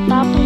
Natatapos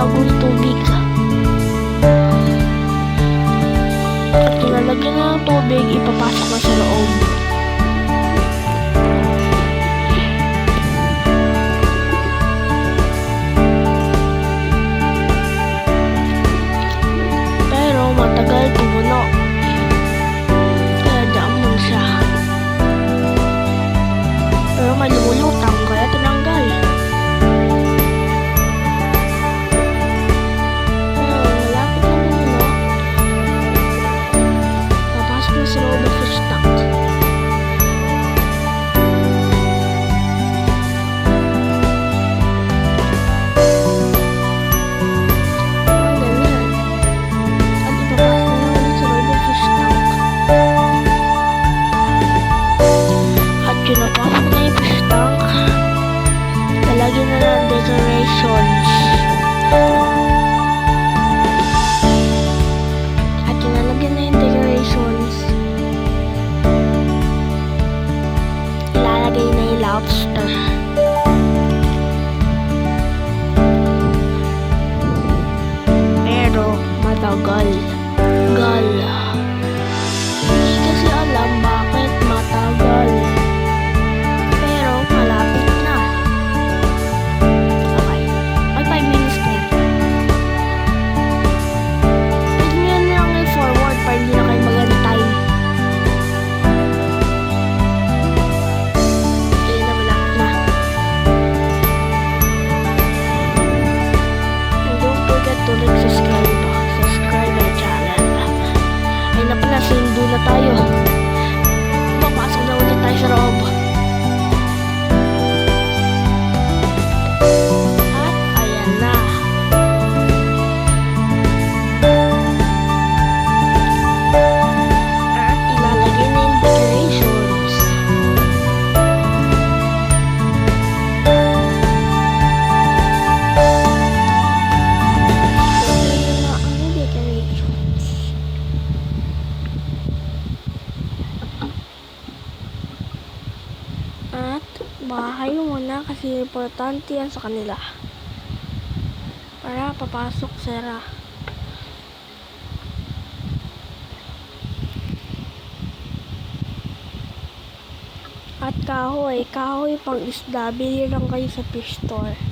bagong tubig. At nilalagyan na ng tubig, ipapasok na sa loob. lagi na lang decorations. Na yung decorations. Ilalagay na yung lobster. Pero matagal. Gala. bahay muna kasi importante yan sa kanila. Para papasok sira. At kahoy, kahoy pang isda, bili lang kayo sa fish store.